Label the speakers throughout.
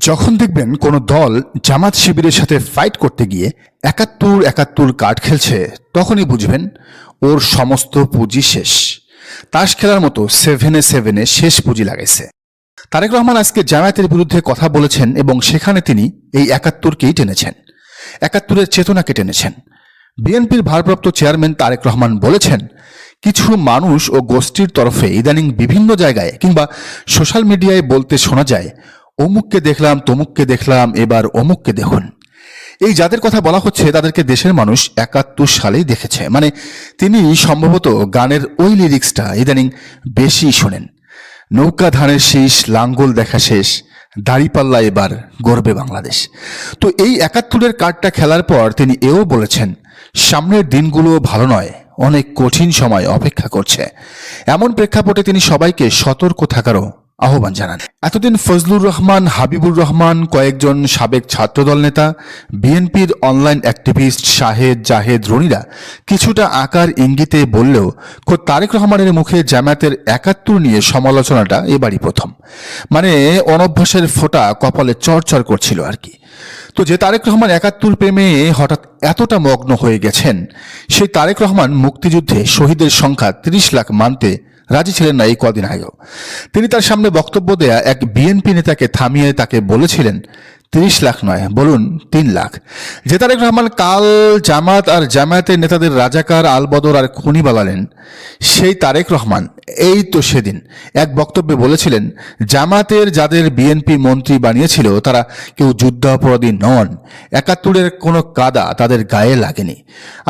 Speaker 1: যখন দেখবেন কোনো দল জামাত শিবিরের সাথে ফাইট করতে গিয়ে একাত্তর একাত্তর কার্ড খেলছে, তখনই বুঝবেন ওর সমস্ত পুঁজি শেষ। তাস খেলার মতো সেভেনে সেভেনে শেষ পুঁজি লাগাইছে। তারেক রহমান আজকে জামায়াতের বিরুদ্ধে কথা বলেছেন এবং সেখানে তিনি এই একাত্তরকেই টেনেছেন। একাত্তরের চেতনাকে টেনেছেন। বিএনপির ভারপ্রাপ্ত চেয়ারম্যান তারেক রহমান বলেছেন, কিছু মানুষ ও গোষ্ঠীর তরফে ইদানিং বিভিন্ন জায়গায় কিংবা সোশ্যাল মিডিয়ায় বলতে শোনা যায় অমুককে দেখলাম, তমুককে দেখলাম, এবার অমুককে দেখুন। এই যাদের কথা বলা হচ্ছে, তাদেরকে দেশের মানুষ একাত্তর সালেই দেখেছে। মানে তিনি সম্ভবত গানের ওই লিরিক্সটা ইদানিং বেশি শোনেন। নৌকা ধানের শীষ, লাঙ্গল দেখা শেষ, দাড়িপাল্লা এবার গর্বে বাংলাদেশ। তো এই একাত্তরের কার্ডটা খেলার পর তিনি এও বলেছেন, সামনের দিনগুলো ভালো নয়, অনেক কঠিন সময় অপেক্ষা করছে। এমন প্রেক্ষাপটে তিনি সবাইকে সতর্ক থাকারও আহ্বান জানান। এতদিন ফজলুর রহমান, হাবিবুর রহমান, কয়েকজন সাবেক ছাত্রদল নেতা, বিএনপির অনলাইন অ্যাক্টিভিস্ট শাহেদ জাহেদ রনিরা কিছুটা আকার ইঙ্গিতে বললেও খোদ তারেক রহমানের মুখে জামায়াতের একাত্তর নিয়ে সমালোচনাটা এবারই প্রথম। মানে অনভ্যাসের ফোঁটা কপালে চরচর করছিল আর কি। তো যে তারেক রহমান একাত্তর প্রেমে হঠাৎ এতটা মগ্ন হয়ে গেছেন, সেই তারেক রহমান মুক্তিযুদ্ধে শহীদের সংখ্যা তিরিশ লাখ মানতে রাজি ছিলেন না, এই কদিন আগেও। তিনি তার সামনে বক্তব্য দেয়া এক বিএনপি নেতাকে থামিয়ে তাকে বলেছিলেন, তিরিশ লাখ নয়, বলুন তিন লাখ। যে তারেক রহমান কাল জামাত আর জামায়াতের নেতাদের রাজাকার আলবদর আর খুনি বালালেন সেই তারেক রহমান। এই তো সেদিন এক বক্তব্যে বলেছিলেন জামাতের যাদের বিএনপি মন্ত্রী বানিয়েছিল, তারা কেউ যুদ্ধাপরাধী নন। একাত্তরের কোনো কাদা তাদের গায়ে লাগেনি।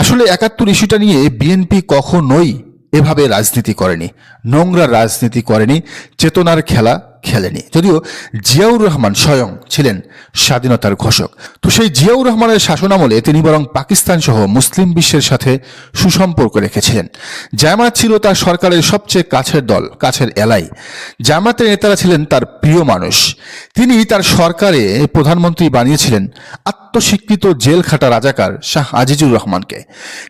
Speaker 1: আসলে একাত্তর ইস্যুটা নিয়ে বিএনপি কখনোই এভাবে রাজনীতি করেনি, নোংরা রাজনীতি করেনি, চেতনার খেলা খেলেনি। যদিও জিয়াউর রহমান স্বয়ং ছিলেন স্বাধীনতার ঘোষক। তো সেই জিয়াউর রহমানের শাসনামলে তিনি বরং পাকিস্তান সহ মুসলিম বিশ্বের সাথে সুসম্পর্ক রেখেছিলেন। জামাত ছিল তার সরকারের সবচেয়ে কাছের দল, কাছের এলাই জামাতের নেতারা ছিলেন তার প্রিয় মানুষ। তিনি তার সরকারে প্রধানমন্ত্রী বানিয়েছিলেন আত্মস্বীকৃত জেল খাটা রাজাকার শাহ আজিজুর রহমানকে।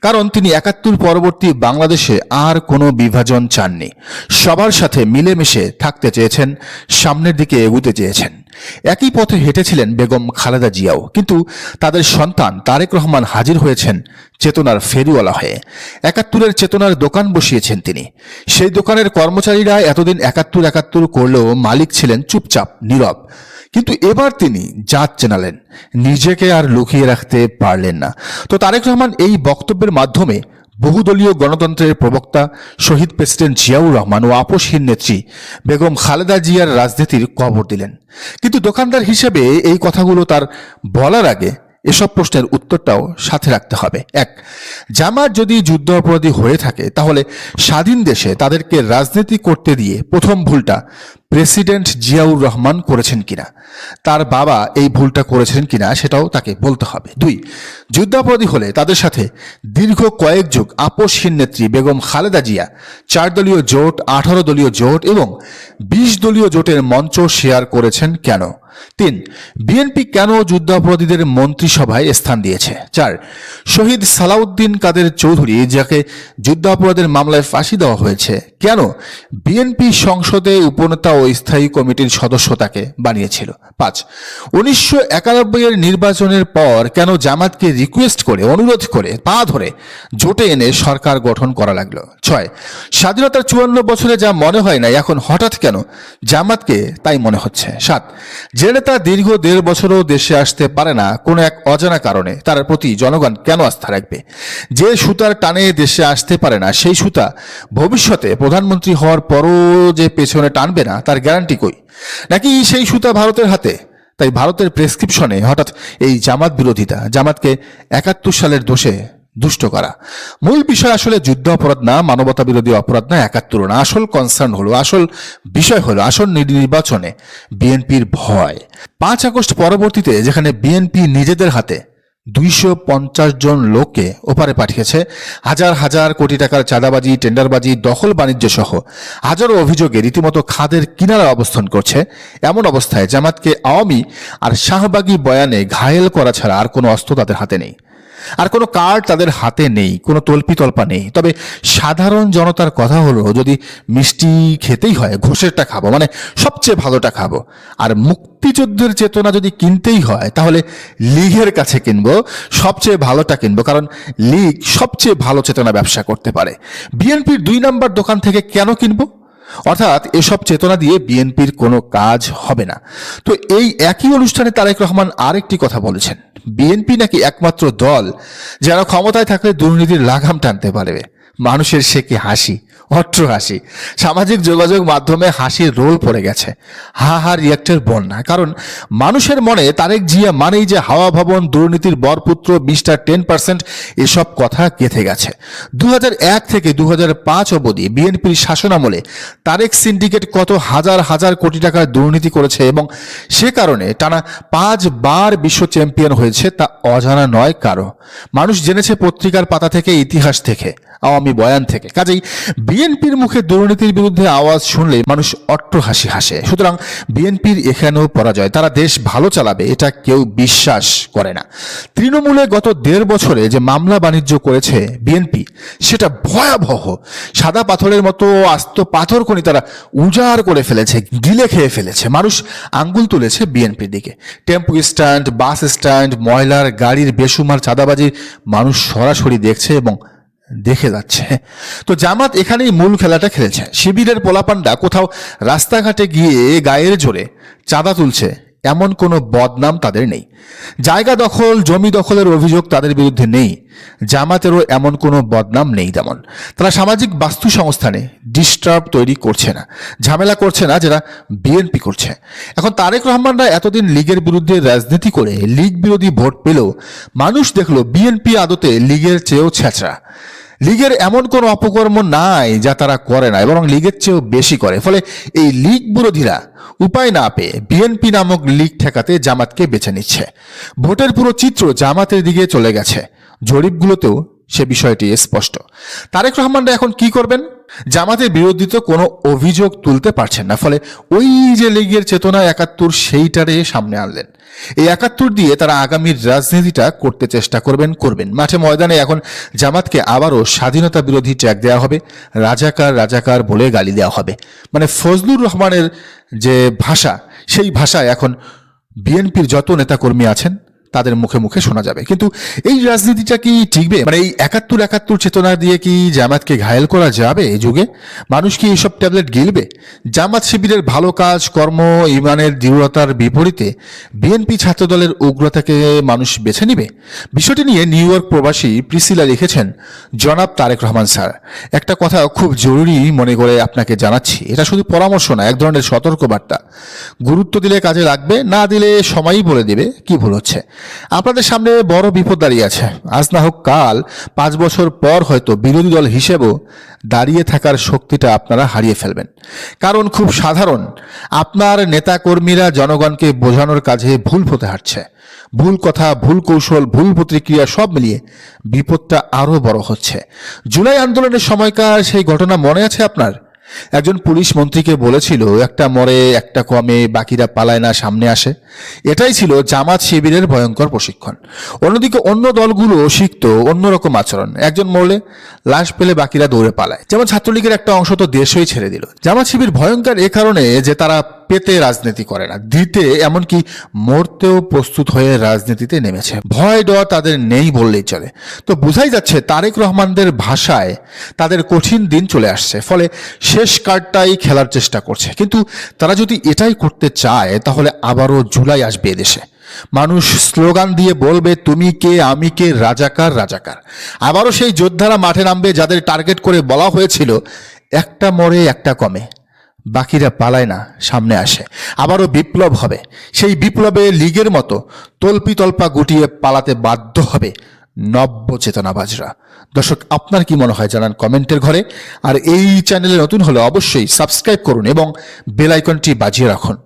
Speaker 1: কারণ তিনি একাত্তর পরবর্তী বাংলাদেশে আর কোনো বিভাজন চাননি। সবার সাথে মিলেমিশে থাকতে চেয়েছেন, সামনের দিকে এগুতে চেয়েছেন। একই পথে হেঁটেছিলেন বেগম খালেদা জিয়াও। কিন্তু তাদের সন্তান তারেক রহমান হাজির হয়েছেন চেতনার ফেরিওয়ালা হয়ে। একাত্তরের চেতনার দোকান বসিয়েছেন তিনি। সেই দোকানের কর্মচারীরা এতদিন একাত্তর একাত্তর করলেও মালিক ছিলেন চুপচাপ, নীরব। কিন্তু এবার তিনি জাত চেনালেন। নিজেকে আর লুকিয়ে রাখতে পারলেন না। তো তারেক রহমান এই বক্তব্যের মাধ্যমে বহুদলীয় গণতন্ত্রের প্রবক্তা শহীদ প্রেসিডেন্ট জিয়াউর রহমান ও আপসহীন নেত্রী বেগম খালেদা জিয়ার রাজনীতির কবর দিলেন। কিন্তু দোকানদার হিসেবে এই কথাগুলো তার বলার আগে এসব প্রশ্নের উত্তরটাও সাথে রাখতে হবে। এক জামাত যদি যুদ্ধ অপরাধী হয়ে থাকে, তাহলে স্বাধীন দেশে তাদেরকে রাজনীতি করতে দিয়ে প্রথম ভুলটা প্রেসিডেন্ট জিয়াউর রহমান করেছেন কিনা, তার বাবা এই ভুলটা করেছেন কিনা সেটাও তাকে বলতে হবে। দুই, যুদ্ধাপরাধী হলে তাদের সাথে দীর্ঘ কয়েক যুগ আপোষহীন নেত্রী বেগম খালেদা জিয়া, চার দলীয় জোট, আঠারো দলীয় জোট এবং বিশ দলীয় জোটের মঞ্চ শেয়ার করেছেন কেন? তিন, বিএনপি কেন যুদ্ধাপরাধীদের মন্ত্রিসভায় স্থান দিয়েছে? চার, শহীদ সালাউদ্দিন কাদের চৌধুরী যাকে যুদ্ধাপরাধের মামলায় ফাঁসি দেওয়া হয়েছে, কেন বিএনপি সংসদে উপনেতা ও স্থায়ী কমিটির সদস্য তাকে বানিয়েছিল। পাঁচ, উনিশশো একানব্বই এর নির্বাচনের পর কেন জামাতকে রিকোয়েস্ট করে, অনুরোধ করে, পা ধরে জোটে এনে সরকার গঠন করা লাগল? ছয়, স্বাধীনতার চুয়ান্ন বছরে যা মনে হয় না এখন হঠাৎ কেন জামাতকে তাই মনে হচ্ছে? সাত, যে নেতা দীর্ঘ দেড় বছরও দেশে আসতে পারে না, কোনো এক অজানা কারণে তার প্রতি জনগণ কেন আস্থা রাখবে? যে সুতার টানে দেশে আসতে পারে না, সেই সুতা ভবিষ্যতে প্রধানমন্ত্রী হওয়ার পরও যে পেছনে টানবে না তার গ্যারান্টি কই? নাকি সেই সুতা ভারতের হাতে? তাই ভারতের প্রেসক্রিপশনে হঠাৎ এই জামাত বিরোধিতা জামাতকে একাত্তর সালের দোষে দুষ্ট করা। মূল বিষয় আসলে যুদ্ধ অপরাধ না, মানবতা বিরোধী অপরাধ না, একাত্তর না। আসল কনসার্ন হলো, আসল বিষয় হলো, আসল নির- নির্বাচনে বিএনপির ভয়। পাঁচ আগস্ট পরবর্তীতে যেখানে বিএনপি নিজেদের হাতে দুইশো পঞ্চাশ জন লোককে ওপারে পাঠিয়েছে। হাজার হাজার কোটি টাকার চাঁদাবাজি, টেন্ডারবাজি, দখল বাণিজ্য সহ হাজারো অভিযোগে রীতিমতো খাদের কিনারা অবস্থান করছে। এমন অবস্থায় জামাতকে আওয়ামী আর শাহবাগী বয়ানে ঘায়েল করা ছাড়া আর কোনো অস্ত্র তাদের হাতে নেই। আর কোনো কার্ড তাদের হাতে নেই, কোনো তল্পি তল্পা নেই। তবে সাধারণ জনতার কথা হলো, যদি মিষ্টি খেতেই হয়, ঘোষেরটা খাব মানে সবচেয়ে ভালোটা খাব। আর মুক্তিযুদ্ধের চেতনা যদি কিনতেই হয়, তাহলে লীগের কাছে কিনবো, সবচেয়ে ভালোটা কিনবো, কারণ লীগ সবচেয়ে ভালো চেতনা ব্যবসা করতে পারে। বিএনপির দুই নাম্বার দোকান থেকে কেন কিনবো? অর্থাৎ এসব চেতনা দিয়ে বিএনপির কোনো কাজ হবে না। তো এই একই অনুষ্ঠানে তারেক রহমান আরেকটি কথা বলেছেন। বিএনপি নাকি একমাত্র দল যারা ক্ষমতায় থাকলে দুর্নীতির লাগাম টানতে পারবে। মানুষের সে কি হাসি? অট্র হাসি। সামাজিক যোগাযোগ মাধ্যমে হাসির রোল পড়ে গেছে। হা হা রিয়াক্টের বন্যা। কারণ মানুষের মনে তারেক জিয়া মানেই যে হাওয়া ভবন, দুর্নীতির বরপুত্র বিশটা টেন পার্সেন্ট, এসব কথা গেথে গেছে। দু এক থেকে দু হাজার পাঁচ অবধি বিএনপির শাসনামলে তারেক সিন্ডিকেট কত হাজার হাজার কোটি টাকার দুর্নীতি করেছে এবং সে কারণে টানা পাঁচ বার বিশ্ব চ্যাম্পিয়ন হয়েছে তা অজানা নয় কারও। মানুষ জেনেছে পত্রিকার পাতা থেকে, ইতিহাস থেকে। আওয়ামী বয়ান থেকে। কাজেই বিএনপির মুখে দুর্নীতির বিরুদ্ধে আওয়াজ শুনলে মানুষ অট্ট হাসি হাসে। সুতরাং বিএনপির এখানেও পরাজয়। তারা দেশ ভালো চালাবে, এটা কেউ বিশ্বাস করে না। তৃণমূলে গত দেড় বছরে যে মামলা বাণিজ্য করেছে বিএনপি, সেটা ভয়াবহ। সাদা পাথরের মতো আস্ত পাথর খনি তারা উজাড় করে ফেলেছে, গিলে খেয়ে ফেলেছে। মানুষ আঙ্গুল তুলেছে বিএনপির দিকে। টেম্পু স্ট্যান্ড, বাস স্ট্যান্ড, ময়লার গাড়ির বেসুমার চাঁদাবাজি মানুষ সরাসরি দেখছে এবং দেখে যাচ্ছে। তো জামাত এখানেই মূল খেলাটা খেলেছে। শিবিরের পোলাপান্ডা কোথাও রাস্তাঘাটে গিয়ে গায়ের জোরে চাঁদা তুলছে এমন কোনো বদনাম তাদের নেই। জায়গা দখল, জমি দখলের অভিযোগ তাদের বিরুদ্ধে নেই। জামাতেরও এমন কোনো বদনাম নেই তেমন। তারা সামাজিক বাস্তু সংস্থানে ডিস্টার্ব তৈরি করছে না, ঝামেলা করছে না যেটা বিএনপি করছে। এখন তারেক রহমানরা এতদিন লীগের বিরুদ্ধে রাজনীতি করে লীগ বিরোধী ভোট পেলেও মানুষ দেখল বিএনপি আদতে লীগের চেয়েও ছেঁচড়া। লীগের এমন কোনো অপকর্ম নাই যা তারা করে না এবং লীগের চেয়েও বেশি করে। ফলে এই লীগ বিরোধীরা উপায় না পেয়ে বিএনপি নামক লীগ ঠেকাতে জামাতকে বেছে নিচ্ছে। ভোটের পুরো চিত্র জামাতের দিকে চলে গেছে। জরিপগুলোতেও সে বিষয়টি স্পষ্ট। তারেক রহমানরা এখন কি করবেন? জামাতের বিরোধিত কোনো অভিযোগ তুলতে পারছেন না, ফলে ওই যে লীগের চেতনা একাত্তর সেইটারে সামনে আনলেন। এই একাত্তর দিয়ে তারা আগামীর রাজনীতিটা করতে চেষ্টা করবেন করবেন। মাঠে ময়দানে এখন জামাতকে আবারও স্বাধীনতা বিরোধী ট্যাগ দেওয়া হবে, রাজাকার রাজাকার বলে গালি দেওয়া হবে। মানে ফজলুর রহমানের যে ভাষা, সেই ভাষায় এখন বিএনপির যত নেতাকর্মী আছেন তাদের মুখে মুখে শোনা যাবে। কিন্তু এই রাজনীতিটা কি টিকবে মানে এই একাত্তর একাত্তর চেতনা দিয়ে কি জামাতকে ঘায়েল করা যাবে এই যুগে? মানুষ কি এইসব ট্যাবলেট গিলবে? জামাত শিবিরের ভালো কাজ, কর্ম, ইমানের দৃঢ়তার বিপরীতে বিএনপি ছাত্রদলের উগ্রতাকে মানুষ বেছে নিবে? বিষয়টি নিয়ে নিউ ইয়র্ক প্রবাসী প্রিসিলা লিখেছেন, জনাব তারেক রহমান স্যার, একটা কথা খুব জরুরি মনে করে আপনাকে জানাচ্ছি। এটা শুধু পরামর্শ না, এক ধরনের সতর্কবার্তা। গুরুত্ব দিলে কাজে লাগবে, না দিলে সময়ই বলে দেবে। কি ভুল হচ্ছে? আপনাদের সামনে বড় বিপদ দাঁড়িয়ে আছে। আজ না হোক কাল পাঁচ বছর পর হয়তো বিরোধী দল হিসেবেও দাঁড়িয়ে থাকার শক্তিটা আপনারা হারিয়ে ফেলবেন। কারণ খুব সাধারণ, আপনার নেতাকর্মীরা জনগণকে বোঝানোর কাজে ভুল পথে হাঁটছে। ভুল কথা, ভুল কৌশল, ভুল প্রতিক্রিয়া সব মিলিয়ে বিপদটা আরও বড় হচ্ছে। জুলাই আন্দোলনের সময়কার সেই ঘটনা মনে আছে আপনার? একজন পুলিশ মন্ত্রীকে বলেছিল, একটা মরে, একটা কমে, বাকিরা পালায় না, সামনে আসে। এটাই ছিল জামাত শিবিরের ভয়ঙ্কর প্রশিক্ষণ। অন্যদিকে অন্য দলগুলো শিখতো অন্যরকম আচরণ। একজন মরলে লাশ পেলে বাকিরা দৌড়ে পালায়। যেমন ছাত্রলীগের একটা অংশ তো দেশই ছেড়ে দিল। জামাত শিবির ভয়ঙ্কর এ কারণে যে তারা পেতে রাজনীতি করে না, দিতে এমনকি মরতেও প্রস্তুত হয়ে রাজনীতিতে নেমেছে। ভয় ডর তাদের নেই বললেই চলে। তো বোঝাই যাচ্ছে তারেক রহমানদের ভাষায় তাদের কঠিন দিন চলে আসছে। ফলে শেষ কার্ডটাই খেলার চেষ্টা করছে। কিন্তু তারা যদি এটাই করতে চায়, তাহলে আবারও জুলাই আসবে এদেশে। মানুষ স্লোগান দিয়ে বলবে, তুমি কে, আমি কে, রাজাকার রাজাকার। আবারও সেই যোদ্ধারা মাঠে নামবে, যাদের টার্গেট করে বলা হয়েছিল, একটা মরে, একটা কমে। বাকিরা পালায় না, সামনে আসে। আবারও বিপ্লব হবে। সেই বিপ্লবে লীগের মতো তল্পি তল্পা গুটিয়ে পালাতে বাধ্য হবে নব্য চেতনাবাজরা দর্শক, আপনার কি মনে হয় জানান কমেন্টের ঘরে। আর এই চ্যানেলে নতুন হলে অবশ্যই সাবস্ক্রাইব করুন এবং বেল আইকনটি বাজিয়ে রাখুন।